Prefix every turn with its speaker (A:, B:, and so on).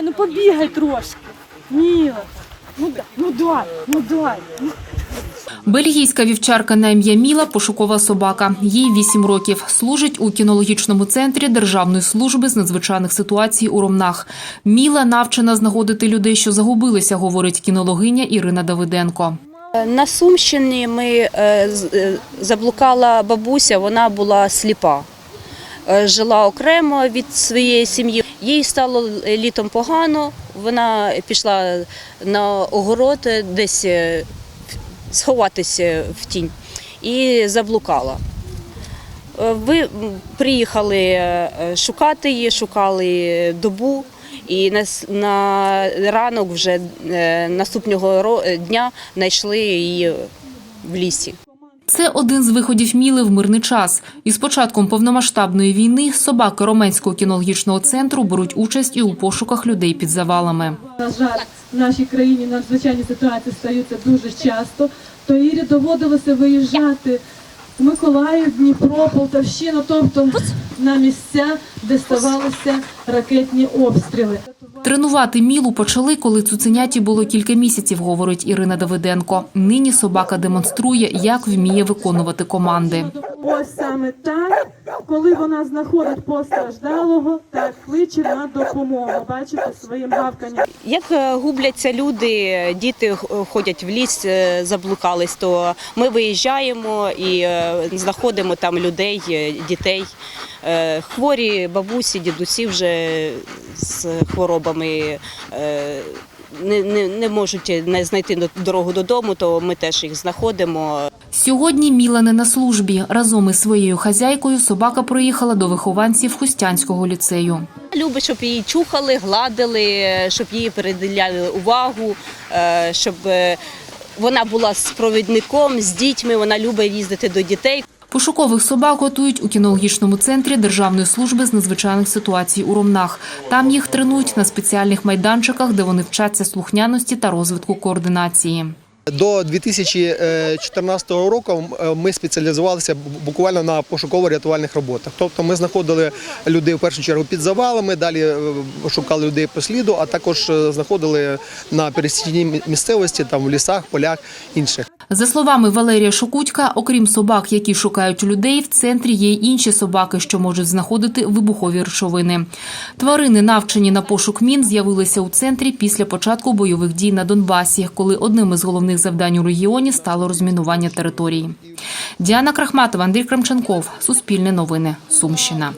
A: давай, ну побігай трошки. Міла. Ну, да- ну дай, ну дай.
B: Бельгійська вівчарка на ім'я Міла – пошукова собака. Їй 8 років. Служить у кінологічному центрі Державної служби з надзвичайних ситуацій у Ромнах. Міла навчена знаходити людей, що загубилися, говорить кінологиня Ірина Давиденко.
C: На Сумщині ми е, е, заблукала бабуся, вона була сліпа. Е, Жила окремо від своєї сім'ї. Їй стало літом погано. Вона пішла на огород е, десь е, сховатися в тінь і заблукала. Е, Ви приїхали е, шукати її, шукали добу. І на, на ранок вже е, наступного е, дня знайшли її в лісі.
B: Це один з виходів Міли в мирний час. Із початком повномасштабної війни собаки Роменського кінологічного центру беруть участь і у пошуках людей під завалами.
A: На жаль, в нашій країні надзвичайні ситуації стаються дуже часто. То Ірі доводилося виїжджати в Миколаїв, Дніпро, Полтавщину, тобто на місця, де ставалися ракетні обстріли.
B: Тренувати Мілу почали, коли цуценяті було кілька місяців, говорить Ірина Давиденко. Нині собака демонструє, як вміє виконувати команди.
A: Ось саме так, коли вона знаходить постраждалого, так кличе на допомогу. Бачите своїм гавканням.
C: Як е, губляться люди, діти ходять в ліс, е, заблукались, то ми виїжджаємо і е, знаходимо там людей, е, дітей. Е, Хворі бабусі, дідусі вже з хворобами е, не, не, не можуть не знайти до- дорогу додому, то ми теж їх знаходимо.
B: Сьогодні Міла не на службі. Разом із своєю хазяйкою собака приїхала до вихованців Хустянського ліцею.
C: Любить, щоб її чухали, гладили, щоб їй переділяли увагу, е, щоб е, вона була з провідником, з дітьми. Вона любить їздити до дітей.
B: Пошукових собак готують у кінологічному центрі Державної служби з надзвичайних ситуацій у Ромнах. Там їх тренують на спеціальних майданчиках, де вони вчаться слухняності та розвитку координації.
D: До 2014 року е, ми спеціалізувалися буквально на пошуково-рятувальних роботах. Тобто ми знаходили людей в першу чергу під завалами, далі е, шукали людей по сліду, а також е, знаходили на пересічній місцевості, там в лісах, полях інших.
B: За словами Валерія Шокутька, окрім собак, які шукають людей, в центрі є й інші собаки, що можуть знаходити вибухові речовини. Тварини, навчені на пошук мін, з'явилися у центрі після початку бойових дій на Донбасі, коли одним із головних завдань у регіоні стало розмінування території. Діана Крахматова, Андрій Крамченков, Суспільне новини, Сумщина.